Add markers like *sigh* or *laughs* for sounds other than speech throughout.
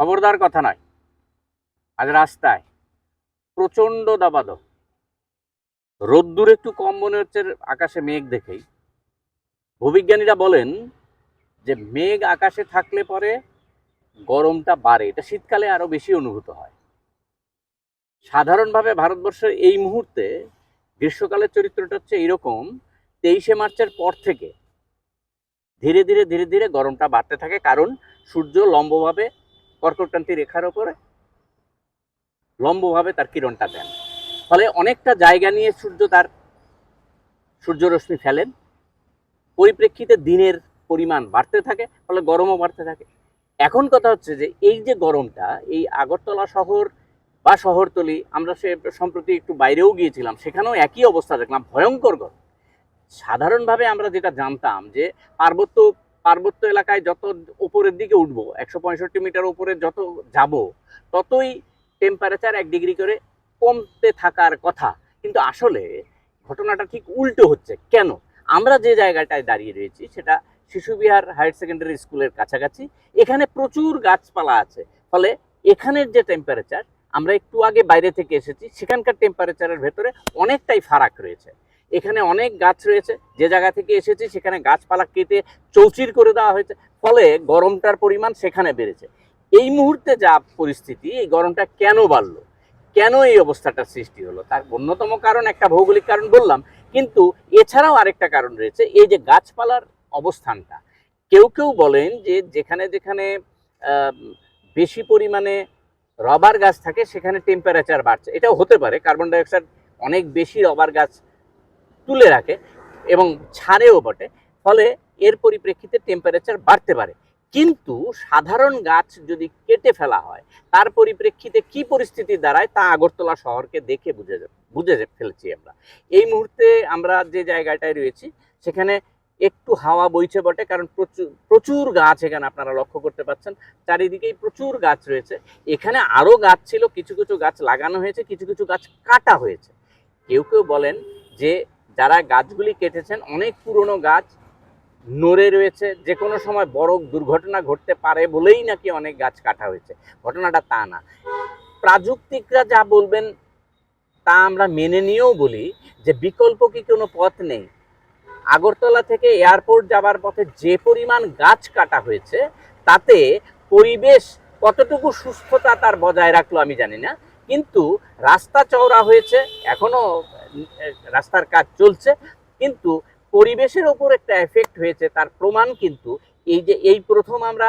খবরদার কথা নয়। আজ রাস্তায় প্রচণ্ড দাবাদহ রোদ্দুর একটু কম মনে হচ্ছে আকাশে মেঘ দেখেই। ভূবিজ্ঞানীরা বলেন যে মেঘ আকাশে থাকলে পরে গরমটা বাড়ে। এটা শীতকালে আরও বেশি অনুভূত হয়। সাধারণভাবে ভারতবর্ষের এই মুহূর্তে গ্রীষ্মকালের চরিত্রটা হচ্ছে এইরকম তেইশে মার্চের পর থেকে ধীরে ধীরে ধীরে ধীরে গরমটা বাড়তে থাকে, কারণ সূর্য লম্বভাবে কর্কটক্রান্তি রেখার ওপরে লম্বভাবে তার কিরণটা দেন। ফলে অনেকটা জায়গা নিয়ে সূর্য তার সূর্যরশ্মি ফেলেন। পরিপ্রেক্ষিতে দিনের পরিমাণ বাড়তে থাকে, ফলে গরমও বাড়তে থাকে। এখন কথা হচ্ছে যে, এই যে গরমটা, এই আগরতলা শহর বা শহরতলি, আমরা সে সম্প্রতি একটু বাইরেও গিয়েছিলাম, সেখানেও একই অবস্থা দেখলাম, ভয়ঙ্কর গরম। সাধারণভাবে আমরা যেটা জানতাম যে পার্বত্য পার্বত্য এলাকায় যত উপরের দিকে উঠবো, একশো পঁয়ষট্টি মিটার উপরে যত যাব, ততই টেম্পারেচার এক ডিগ্রি করে কমতে থাকার কথা। কিন্তু আসলে ঘটনাটা ঠিক উল্টো হচ্ছে। কেন? আমরা যে জায়গাটায় দাঁড়িয়ে রয়েছি সেটা শিশুবিহার হায়ার সেকেন্ডারি স্কুলের কাছাকাছি। এখানে প্রচুর গাছপালা আছে। ফলে এখানের যে টেম্পারেচার আমরা একটু আগে বাইরে থেকে এসেছি, সেখানকার টেম্পারেচারের ভেতরে অনেকটাই ফারাক রয়েছে। এখানে অনেক গাছ রয়েছে। যে জায়গা থেকে এসেছি, সেখানে গাছপালা কেটে চৌচির করে দেওয়া হয়েছে। ফলে গরমটার পরিমাণ সেখানে বেড়েছে। এই মুহূর্তে যা পরিস্থিতি, এই গরমটা কেন বাড়লো? কেন এই অবস্থাটার সৃষ্টি হলো? তার অন্যতম কারণ একটা ভৌগোলিক কারণ বললাম। কিন্তু এছাড়াও আরেকটা কারণ রয়েছে, এই যে গাছপালার অবস্থানটা। কেউ কেউ বলেন যে যেখানে যেখানে বেশি পরিমাণে রবার গাছ থাকে, সেখানে টেম্পারেচার বাড়ছে। এটাও হতে পারে কার্বন ডাইঅক্সাইড অনেক বেশি রবার গাছ তুলে রাখে এবং ছাড়েও বটে। ফলে এর পরিপ্রেক্ষিতে টেম্পারেচার বাড়তে পারে। কিন্তু সাধারণ গাছ যদি কেটে ফেলা হয়, তার পরিপ্রেক্ষিতে কি পরিস্থিতি দাঁড়ায় তা আগরতলা শহরকে দেখে বুঝে বুঝে ফেলেছি আমরা। এই মুহূর্তে আমরা যে জায়গাটায় রয়েছি, সেখানে একটু হাওয়া বইছে বটে, কারণ প্রচুর প্রচুর গাছ এখানে আপনারা লক্ষ্য করতে পাচ্ছেন। চারিদিকেই প্রচুর গাছ রয়েছে। এখানে আরও গাছ ছিল, কিছু কিছু গাছ লাগানো হয়েছে, কিছু কিছু গাছ কাটা হয়েছে। কেউ কেউ বলেন যে যারা গাছগুলি কেটেছেন অনেক পুরনো গাছ নড়ে রয়েছে যে কোনো সময় বড় দুর্ঘটনা ঘটতে পারে বলেই নাকি অনেক গাছ কাটা হয়েছে। ঘটনাটা তা না। প্রাযুক্তিকরা যা বলবেন তা আমরা মেনে নিয়েও বলি যে বিকল্প কি কোনো পথ নেই। আগরতলা থেকে এয়ারপোর্ট যাবার পথে যে পরিমাণ গাছ কাটা হয়েছে তাতে পরিবেশ কতটুকু সুস্থতা তার বজায় রাখল আমি জানি না। কিন্তু রাস্তা চওড়া হয়েছে এখনও উম, রাস্তার কাজ চলছে, কিন্তু পরিবেশের ওপর একটা এফেক্ট হয়েছে, তার প্রমাণ কিন্তু এই যে এই প্রথম আমরা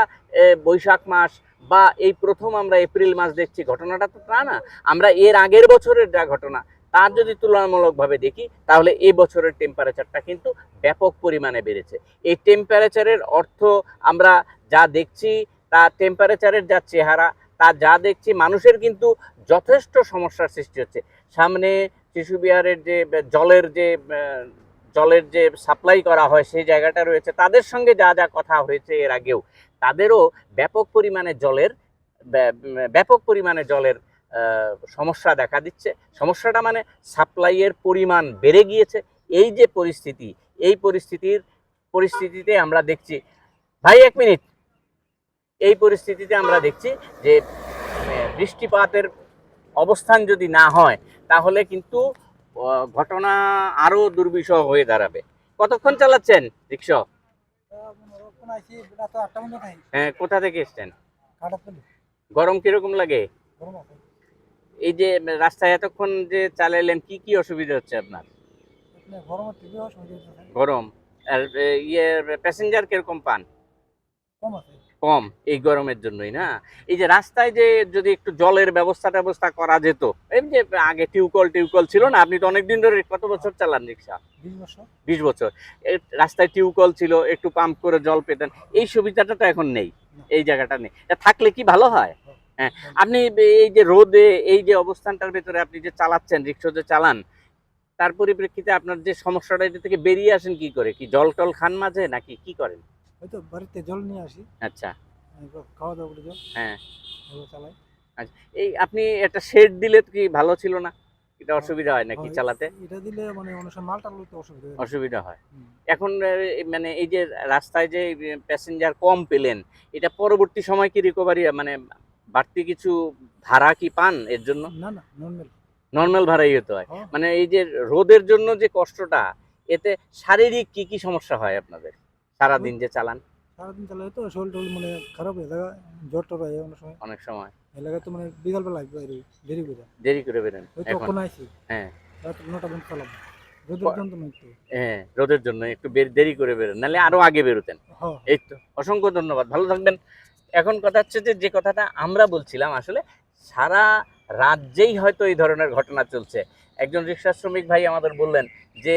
বৈশাখ মাস বা এই প্রথম আমরা এপ্রিল মাস দেখছি, ঘটনাটা তো তা না। আমরা এর আগের বছরের যা ঘটনা তার যদি তুলনামূলকভাবে দেখি, তাহলে এই বছরের টেম্পারেচারটা কিন্তু ব্যাপক পরিমাণে বেড়েছে। এই টেম্পারেচারের অর্থ আমরা যা দেখছি, তা টেম্পারেচারের যা চেহারা, তা যা দেখছি, মানুষের কিন্তু যথেষ্ট সমস্যার সৃষ্টি হচ্ছে। সামনে শিশু বিহারের যে জলের যে জলের যে সাপ্লাই করা হয় সেই জায়গাটা রয়েছে। তাদের সঙ্গে যা যা কথা হয়েছে এর আগেও, তাদেরও ব্যাপক পরিমাণে জলের ব্যা- ব্যাপক পরিমাণে জলের সমস্যা দেখা দিচ্ছে। সমস্যাটা মানে সাপ্লাইয়ের পরিমাণ বেড়ে গিয়েছে। এই যে পরিস্থিতি, এই পরিস্থিতির পরিস্থিতিতে আমরা দেখছি, ভাই এক মিনিট, এই পরিস্থিতিতে আমরা দেখছি যে বৃষ্টিপাতের অবস্থান যদি না হয় তাহলে কিন্তু ঘটনা আরও দুর্বিষহ হয়ে দাঁড়াবে। কতক্ষণ চালাচ্ছেন রিক্সা হ্যাঁ কোথা থেকে এসছেন? গরম কীরকম লাগে? এই যে রাস্তায় এতক্ষণ যে চালাইলেন কি কি অসুবিধা হচ্ছে আপনার? গরম আর ইয়ে প্যাসেঞ্জার কীরকম পান? কম এই গরমের জন্যই না? এই যে রাস্তায় যে যদি একটু জলের ব্যবস্থা ব্যবস্থা করা যেত এই যে আগে টিউকল টিউকল ছিল না আপনি তো অনেকদিন ধরে কত বছর চালান রিক্সা? বিশ বছর। রাস্তায় টিউকল ছিল একটু পাম্প করে জল পেতেন এই সুবিধাটা তো এখন নেই এই জায়গাটা নেই। থাকলে কি ভালো হয়? হ্যাঁ আপনি এই যে রোদে এই যে অবস্থানটার ভেতরে আপনি যে চালাচ্ছেন রিক্সা যে চালান তার পরিপ্রেক্ষিতে আপনার যে সমস্যাটা এটা থেকে বেরিয়ে আসেন কি করে? কি জল টল খান মাঝে নাকি কি করেন? হয়তো বাড়িতে জল নিয়ে আসি। আচ্ছা। খাওয়া দাওয়া করে জল হ্যাঁ। চালাই। এই আপনি একটা শেড দিলে কি ভালো ছিল না? এটা অসুবিধা হয় নাকি চালাতে? এটা দিলে মানে অনেক সময় মালটা লইতে অসুবিধা হয়। অসুবিধা হয়। এখন মানে এই যে রাস্তায় যে প্যাসেঞ্জার কম পেলেন এটা পরবর্তী সময় কি রিকভারি মানে বাড়তি কিছু ভাড়া কি পান এর জন্য? না না নর্মাল নর্মাল ভাড়াই হতে হয়। হ্যাঁ। মানে এই যে রোদের জন্য যে কষ্টটা এতে শারীরিক কি কি সমস্যা হয় আপনাদের? সারাদিন যে চালান। সারাদিন চালাই তো শরীর টরীর মানে খারাপ হয়ে যায় জ্বর টর হয় অনেক সময়। অনেক সময়। এলাকায় তো মানে বিকালবেলা লাগবে আর দেরি করে। দেরি করে বেরেন ওই তো এখন। আইছি? হ্যাঁ। রাত নটা পর্যন্ত চালাম রোদের জন্য তো একটু। হ্যাঁ রোদের জন্য একটু দেরি করে বেরোন নাহলে আরও আগে বেরোতেন। হ্যাঁ এই তো। অসংখ্য ধন্যবাদ। ভালো থাকবেন। এখন কথা হচ্ছে যে যে কথাটা আমরা বলছিলাম আসলে সারা রাজ্যেই হয়তো এই ধরনের ঘটনা চলছে। একজন রিক্সা শ্রমিক ভাই আমাদের বললেন যে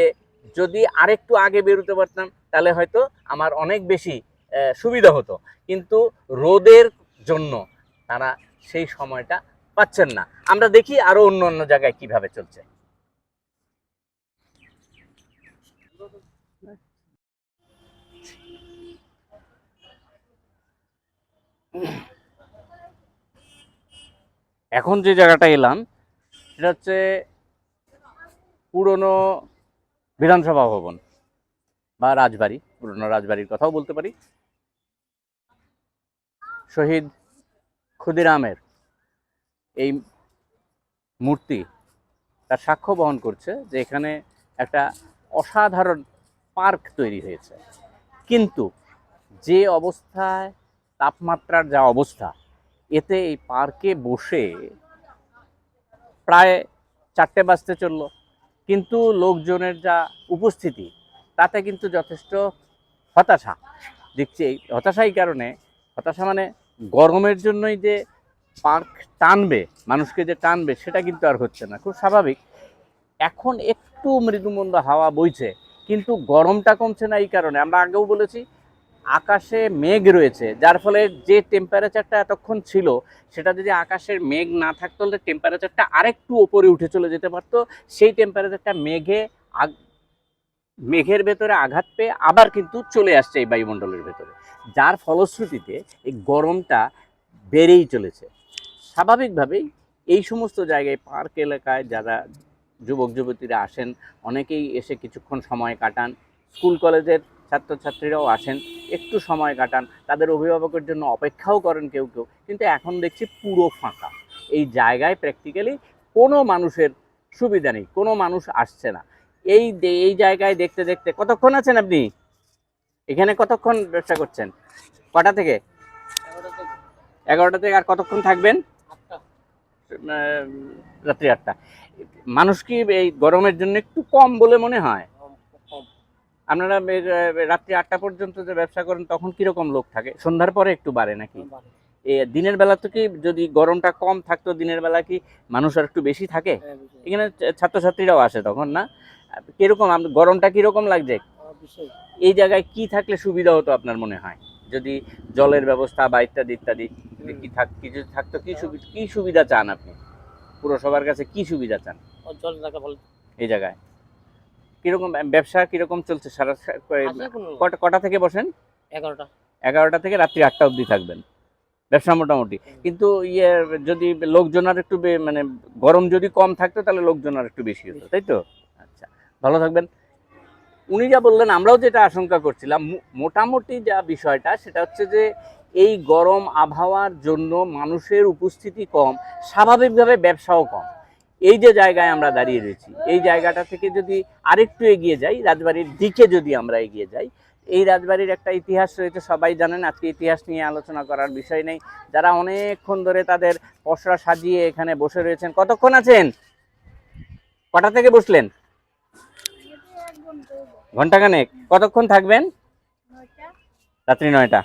যদি আরেকটু আগে বেরোতে পারতাম তাহলে হয়তো আমার অনেক বেশি সুবিধা হতো। কিন্তু রোদের জন্য তারা সেই সময়টা পাচ্ছেন না। আমরা দেখি আরও অন্য অন্য জায়গায় কীভাবে চলছে। এখন যে জায়গাটা এলাম, সেটা হচ্ছে পুরনো বিধানসভা ভবন। বা রাজবাড়ি, পুরনো রাজবাড়ির কথাও বলতে পারি। শহীদ ক্ষুদিরামের এই মূর্তি তার সাক্ষ্য বহন করছে যে এখানে একটা অসাধারণ পার্ক তৈরি হয়েছে। কিন্তু যে অবস্থায় তাপমাত্রার যা অবস্থা, এতে এই পার্কে বসে প্রায় চারটে বাজতে চলল। কিন্তু লোকজনের যা উপস্থিতি তাতে কিন্তু যথেষ্ট হতাশা দেখছি এই হতাশা এই কারণে। হতাশা মানে গরমের জন্যই যে পার্ক টানবে, মানুষকে যে টানবে, সেটা কিন্তু আর হচ্ছে না। খুব স্বাভাবিক। এখন একটু মৃদুমন্দ হাওয়া বইছে, কিন্তু গরমটা কমছে না এই কারণে। আমরা আগেও বলেছি, আকাশে মেঘ রয়েছে, যার ফলে যে টেম্পারেচারটা এতক্ষণ ছিল, সেটা যদি আকাশের মেঘ না থাকতো, তাহলে টেম্পারেচারটা আরেকটু ওপরে উঠে চলে যেতে পারতো। সেই টেম্পারেচারটা মেঘে আগ মেঘের ভেতরে আঘাত পেয়ে আবার কিন্তু চলে আসছে এই বায়ুমণ্ডলের ভেতরে। যার ফলশ্রুতিতে এই গরমটা বেড়েই চলেছে। স্বাভাবিকভাবেই এই সমস্ত জায়গায়, পার্ক এলাকায় যারা যুবক, যুবতীরা আসেন, অনেকেই এসে কিছুক্ষণ সময় কাটান, স্কুল কলেজের ছাত্রছাত্রীরাও আসেন, একটু সময় কাটান, তাদের অভিভাবকের জন্য অপেক্ষাও করেন কেউ কেউ, কিন্তু এখন দেখছি পুরো ফাঁকা। এই জায়গায় প্র্যাকটিক্যালি কোনো মানুষের সুবিধা নেই, কোনো মানুষ আসছে না। এই এই জায়গায় দেখতে দেখতে। কতক্ষণ আছেন আপনি? এখানে কতক্ষণ ব্যবসা করছেন? কটা থেকে? এগারোটা থেকে। আর কতক্ষণ থাকবেন? রাত্রি আটটা। মানুষ কি এই গরমের জন্য একটু কম বলে মনে হয়? আপনারা রাত্রি আটটা পর্যন্ত যে ব্যবসা করেন তখন কীরকম লোক থাকে? সন্ধ্যার পরে একটু বাড়ে নাকি? এ, দিনের বেলা তো কি যদি গরমটা কম থাকতো দিনের বেলা কি মানুষ আর একটু বেশি থাকে? এখানে ছাত্রছাত্রীরাও আসে তখন না? কীরকম গরমটা কীরকম লাগছে? এই জায়গায় কি থাকলে সুবিধা হতো আপনার মনে হয়? যদি জলের ব্যবস্থা বা ইত্যাদি ইত্যাদি কি থাক কিছু থাকতো কি সুবিধা কি সুবিধা চান আপনি? পুরসভার কাছে কি সুবিধা চান? এই জায়গায়। কীরকম ব্যবসা কীরকম চলছে? সারা কটা কটা থেকে বসেন? এগারোটা। এগারোটা থেকে রাত্রি আটটা অবধি থাকবেন। ব্যবসা মোটামুটি। কিন্তু ইয়ে যদি লোকজন আর একটু মানে গরম যদি কম থাকতো তাহলে লোকজন আর একটু বেশি হতো তাই তো? ভালো থাকবেন। উনি যা বললেন, আমরাও যেটা আশঙ্কা করছিলাম মোটামুটি যা বিষয়টা, সেটা হচ্ছে যে এই গরম আবহাওয়ার জন্য মানুষের উপস্থিতি কম, স্বাভাবিকভাবে ব্যবসাও কম। এই যে জায়গায় আমরা দাঁড়িয়ে রয়েছি, এই জায়গাটা থেকে যদি আরেকটু এগিয়ে যাই, রাজবাড়ির দিকে যদি আমরা এগিয়ে যাই, এই রাজবাড়ির একটা ইতিহাস রয়েছে, সবাই জানেন, আজকে ইতিহাস নিয়ে আলোচনা করার বিষয় নেই। যারা অনেকক্ষণ ধরে তাদের পসরা সাজিয়ে এখানে বসে রয়েছেন, কতক্ষণ আছেন? কটা থেকে বসলেন? ঘন্টাখানেক কতক্ষণ থাকবেন? রাত্রি নয়টা।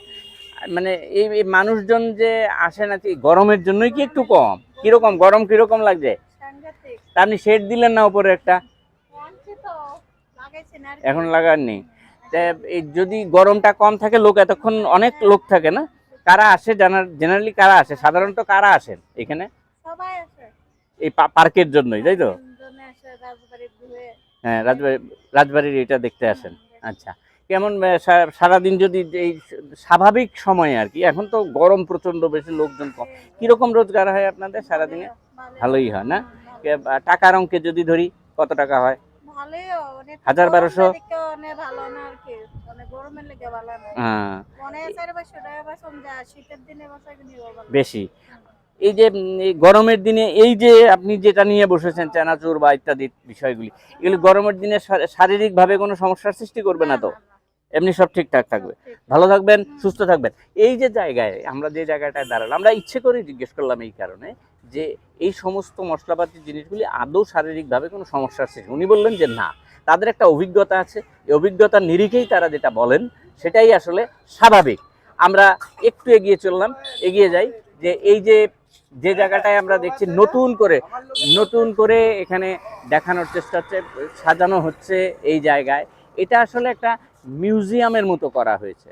মানে এই মানুষজন যে আসে নাকি গরমের জন্যই কি একটু কম? কীরকম? গরম কীরকম লাগছে? তা আপনি শেড দিলেন না উপরে একটা? না। এখন লাগাননি। যদি গরমটা কম থাকে লোক এতক্ষণ অনেক লোক থাকে না? কারা আসে? জানার জেনারেলি কারা আসে? সাধারণত কারা আসেন এখানে? এই পার্কের জন্যই তাই তো? হ্যাঁ রাজবাড়ি রাজবাড়ির এটা দেখতে আসেন। আচ্ছা কেমন সারাদিন যদি এই স্বাভাবিক সময়ে আর কি এখন তো গরম প্রচণ্ড বেশি লোকজন কম কীরকম রোজগার হয় আপনাদের সারাদিনে? ভালোই হয় না? টাকার অঙ্কে যদি ধরি কত টাকা হয়? হাজার বারোশো? হ্যাঁ, বেশি। এই যে এই গরমের দিনে এই যে আপনি যেটা নিয়ে বসেছেন চানাচুর বা ইত্যাদি বিষয়গুলি এগুলি গরমের দিনে শারীরিকভাবে কোনো সমস্যার সৃষ্টি করবে না তো? এমনি সব ঠিকঠাক থাকবে। ভালো থাকবেন সুস্থ থাকবেন। এই যে জায়গায় আমরা যে জায়গাটায় দাঁড়ালাম আমরা ইচ্ছে করে জিজ্ঞেস করলাম এই কারণে যে এই সমস্ত মশলাপাতি জিনিসগুলি আদৌ শারীরিকভাবে কোনো সমস্যার সৃষ্টি উনি বললেন যে না তাদের একটা অভিজ্ঞতা আছে। এই অভিজ্ঞতার নিরিখেই তারা যেটা বলেন সেটাই আসলে স্বাভাবিক। আমরা একটু এগিয়ে চললাম এগিয়ে যাই যে এই যে যে জায়গাটায় আমরা দেখছি নতুন করে নতুন করে এখানে দেখানোর চেষ্টা হচ্ছে, সাজানো হচ্ছে এই জায়গায়। এটা আসলে একটা মিউজিয়ামের মতো করা হয়েছে।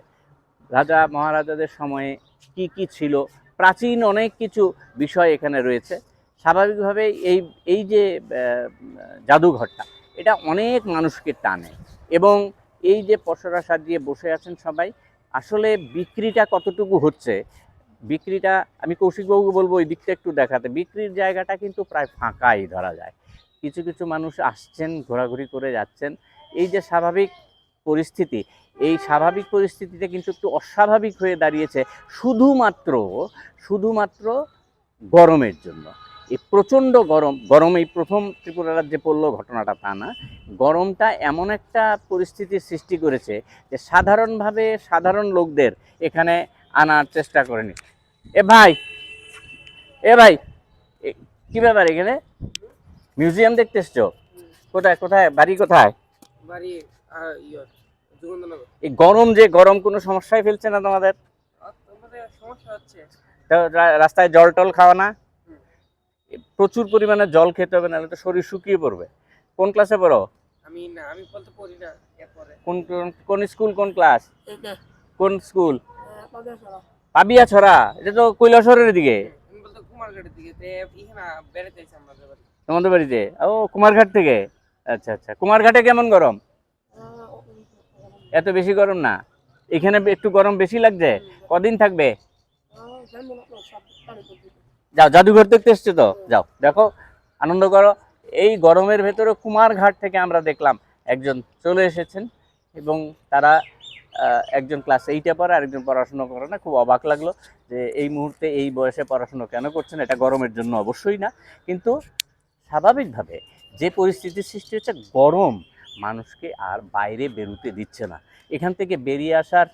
রাজা মহারাজাদের সময়ে কি কি ছিল, প্রাচীন অনেক কিছু বিষয় এখানে রয়েছে। স্বাভাবিকভাবে এই এই যে জাদুঘরটা, এটা অনেক মানুষকে টানে এবং এই যে পসরা সাজিয়ে বসে আছেন সবাই, আসলে বিক্রিটা কতটুকু হচ্ছে বিক্রিটা, আমি কৌশিকবাবুকে বলব ওই দিকটা একটু দেখাতে। বিক্রির জায়গাটা কিন্তু প্রায় ফাঁকাই ধরা যায়। কিছু কিছু মানুষ আসছেন, ঘোরাঘুরি করে যাচ্ছেন। এই যে স্বাভাবিক পরিস্থিতি, এই স্বাভাবিক পরিস্থিতিতে কিন্তু একটু অস্বাভাবিক হয়ে দাঁড়িয়েছে শুধুমাত্র শুধুমাত্র গরমের জন্য। এই প্রচণ্ড গরম গরম এই প্রথম ত্রিপুরা রাজ্যে পড়ল ঘটনাটা তা না। গরমটা এমন একটা পরিস্থিতির সৃষ্টি করেছে যে সাধারণভাবে সাধারণ লোকদের এখানে আনার চেষ্টা করেনি। এ ভাই এ ভাই কি ব্যাপার এখানে? মিউজিয়াম দেখতে এসছো? কোথায় কোথায় বাড়ি কোথায়? বাড়ি ইয়ে এই গরম যে গরম কোনো সমস্যায় ফেলছে না তোমাদের? রাস্তায় জল টল খাওয়া না? প্রচুর পরিমাণে জল খেতে হবে নাহলে তো শরীর শুকিয়ে পড়বে। কোন ক্লাসে পড়ো? আমি না আমি বলতে পড়ি না কোন কোন- কোন স্কুল কোন ক্লাস কোন স্কুল পাবিয়া ছড়া, এটা তো কৈলাসরের দিকে। তোমাদের বাড়িতে? ও, কুমারঘাট থেকে? আচ্ছা আচ্ছা। কুমারঘাটে কেমন গরম? এত বেশি গরম না? এখানে একটু গরম বেশি লাগছে? কদিন থাকবে? যাও, জাদুঘর দেখতে এসছো তো? যাও, দেখো, আনন্দ করো। এই গরমের ভেতরে কুমারঘাট থেকে আমরা দেখলাম একজন চলে এসেছেন এবং তারা একজন ক্লাস এইটে পড়ে, আরেকজন পড়াশুনো করে না। খুব অবাক লাগল যে এই মুহূর্তে এই বয়সে পড়াশুনো কেন করছেন? এটা গরমের জন্য অবশ্যই না। কিন্তু স্বাভাবিকভাবে যে পরিস্থিতির সৃষ্টি হচ্ছে, গরম মানুষকে আর বাইরে বেরোতে দিচ্ছে না। এখান থেকে বেরিয়ে আসার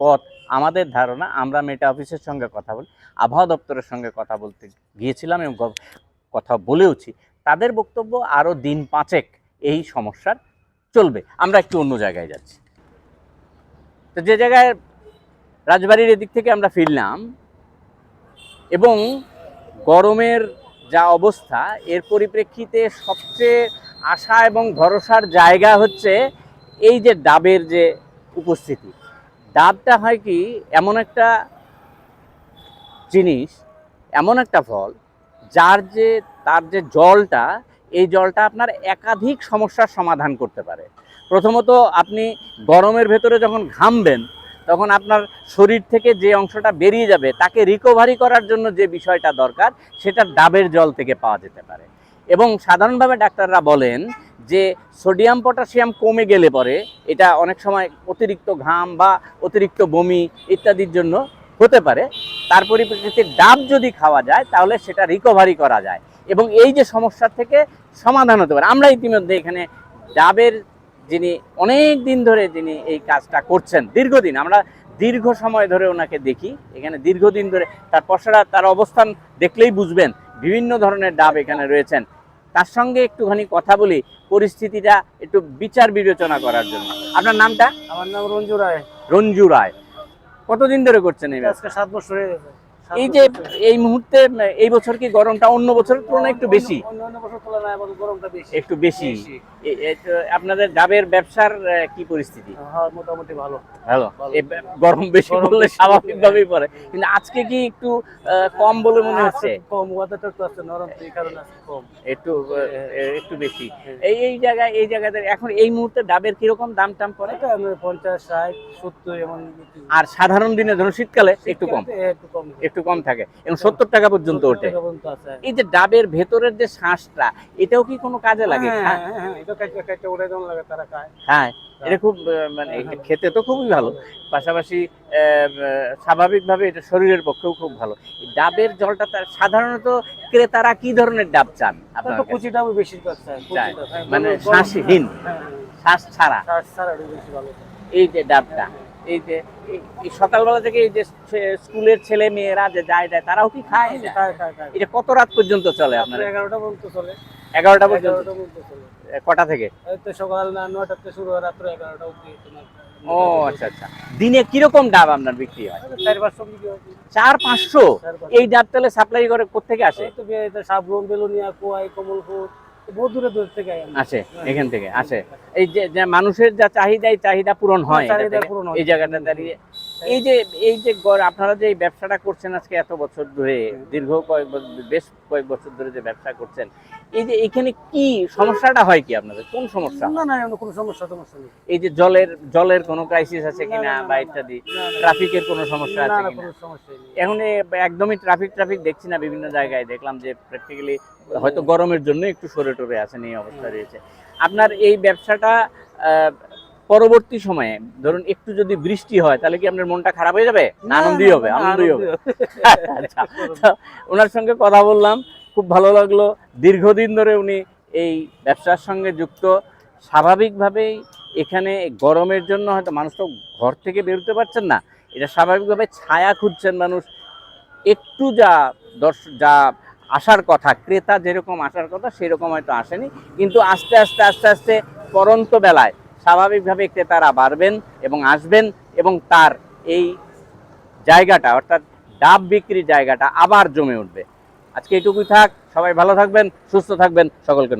পথ আমাদের ধারণা, আমরা মেটা অফিসের সঙ্গে কথা বলি, আবহাওয়া দপ্তরের সঙ্গে কথা বলতে গিয়েছিলাম এবং কথা বলেওছি। তাদের বক্তব্য আরও দিন পাঁচেক এই সমস্যার চলবে। আমরা একটু অন্য জায়গায় যাচ্ছি। তো যে জায়গায় রাজবাড়ির এদিক থেকে আমরা ফিরলাম, এবং গরমের যা অবস্থা, এর পরিপ্রেক্ষিতে সবচেয়ে আশা এবং ভরসার জায়গা হচ্ছে এই যে ডাবের যে উপস্থিতি। ডাবটা হয় কি, এমন একটা জিনিস, এমন একটা ফল, যার যে, তার যে জলটা, এই জলটা আপনার একাধিক সমস্যার সমাধান করতে পারে। প্রথমত আপনি গরমের ভেতরে যখন ঘামবেন, তখন আপনার শরীর থেকে যে অংশটা বেরিয়ে যাবে, তাকে রিকভারি করার জন্য যে বিষয়টা দরকার, সেটা ডাবের জল থেকে পাওয়া যেতে পারে। এবং সাধারণভাবে ডাক্তাররা বলেন যে সোডিয়াম পটাশিয়াম কমে গেলে পরে এটা অনেক সময় অতিরিক্ত ঘাম বা অতিরিক্ত বমি ইত্যাদির জন্য হতে পারে। তার পরিপ্রেক্ষিতে ডাব যদি খাওয়া যায়, তাহলে সেটা রিকভারি করা যায়। এবং এই যে সমস্যা থেকে সমাধান হতে পারে, আমরা ইতিমধ্যে এখানে ডাবের যিনি অনেক দিন ধরে যিনি এই কাজটা করছেন দীর্ঘদিন আমরা দীর্ঘ সময় ধরে ওনাকে দেখি এখানে দীর্ঘদিন ধরে তার পশারা তার অবস্থান দেখলেই বুঝবেন বিভিন্ন ধরনের ডাব এখানে রয়েছেন। তার সঙ্গে একটুখানি কথা বলি পরিস্থিতিটা একটু বিচার বিবেচনা করার জন্য। আপনার নামটা? আমার নাম রঞ্জু রায়। রঞ্জু রায়। কতদিন ধরে করছেন এই ব্যবসা? আজকে সাত বছর হয়ে গেছে। এই যে এই মুহূর্তে এই বছর কি গরমটা অন্য বছরের তুলনায় একটু বেশি? একটু বেশি। আপনাদের ডাবের ব্যবসার কি পরিস্থিতি? হ্যাঁ মোটামুটি ভালো। ভালো। গরম বেশি গরম পড়লে বেশি স্বাভাবিকভাবেই পড়ে। কিন্তু আজকে কি একটু কম বলে মনে হচ্ছে? কম একটু আছে নরম এই কারণে কম। একটু একটু বেশি। হ্যাঁ। এই এই জায়গায় এই জায়গাতে এখন এই মুহূর্তে ডাবের কীরকম দাম টাম পড়ে? পঞ্চাশ ষাট সত্তর এমন। আর সাধারণ দিনে ধরুন শীতকালে একটু কম। একটু কম। একটু কম থাকে এবং সত্তর টাকা পর্যন্ত ওঠে। এই যে ডাবের ভেতরের যে শ্বাসটা এটাও কি কোনো কাজে লাগে? হ্যাঁ, হ্যাঁ, হ্যাঁ, এটা হ্যাঁ এটা খুব মানে খেতে তো খুবই ভালো। পাশাপাশি স্বাভাবিকভাবে এটা শরীরের পক্ষেও খুব ভালো। ডাবের জলটা তার সাধারণত ক্রেতারা কি ধরনের ডাব চান আপনার চায়। কুচিটা, হ্যাঁ, মানে শ্বাসহীন। শ্বাস ছাড়া। বেশি এই যে ডাবটা এই যে সকালবেলা থেকে এই যে স্কুলের ছেলে মেয়েরা যে যায় যায় তারাও কি খায়? এটা? কত রাত পর্যন্ত চলে আপনার? এগারোটা পর্যন্ত চলে। এগারোটা পর্যন্ত? চলে। কটা থেকে? সকাল না থেকে শুরু হয় রাত্র এগারোটা অব্দি তোমার। ও আচ্ছা আচ্ছা। দিনে কীরকম ডাব আপনার বিক্রি হয়? চার পাঁচশো বিক্রি হয়। চার পাঁচশো? এই ডাব তাহলে সাপ্লাই করে কোথেকে আসে? সাবরুম বেলুনিয়া কুয়াই কমলপুর। বহু দূরে দূর থেকে আসে এখান থেকে আসে। এই যে যে মানুষের যা চাহিদা এই চাহিদা পূরণ হয় চাহিদা পূরণ হয়। এই জায়গাটা দাঁড়িয়ে এই যে এই যে গড়- আপনারা যে ব্যবসাটা করছেন আজকে এত বছর ধরে দীর্ঘ কয়েক বছর বেশ কয়েক বছর ধরে যে ব্যবসা করছেন এই যে এখানে কি সমস্যাটা হয় কি আপনাদের? কোন সমস্যা? না না কোনো সমস্যা সমস্যা নেই। এই যে জলের জলের কোনো ক্রাইসিস আছে কিনা বা ইত্যাদি ট্রাফিকের কোনো সমস্যা আছে না কিনা? এখন একদমই ট্রাফিক ট্রাফিক দেখছি না বিভিন্ন জায়গায় দেখলাম যে প্র্যাকটিক্যালি হয়তো গরমের জন্য একটু সরে টরে আছেন এই অবস্থা রয়েছে। আপনার এই ব্যবসাটা আহ, পরবর্তী সময়ে ধরুন একটু যদি বৃষ্টি হয় তাহলে কি আপনার মনটা খারাপ হয়ে যাবে? না আনন্দই হবে আনন্দই হবে। *laughs* আচ্ছা ওনার সঙ্গে কথা বললাম খুব ভালো লাগল। দীর্ঘদিন ধরে উনি এই ব্যবসার সঙ্গে যুক্ত। স্বাভাবিকভাবেই এখানে গরমের জন্য হয়তো মানুষ তো ঘর থেকে বেরোতে পারছেন না। এটা স্বাভাবিকভাবে ছায়া খুঁজছেন মানুষ। একটু যা দর্শক যা আসার কথা ক্রেতা যেরকম আসার কথা সেরকম হয়তো আসেনি। কিন্তু আস্তে আস্তে আস্তে আস্তে পরন্ত বেলায় স্বাভাবিকভাবে ক্রেতারা বাড়বেন এবং আসবেন এবং তার এই জায়গাটা, অর্থাৎ ডাব বিক্রির জায়গাটা আবার জমে উঠবে। আজকে এটুকুই থাক, সবাই ভালো থাকবেন, সুস্থ থাকবেন, সকলকে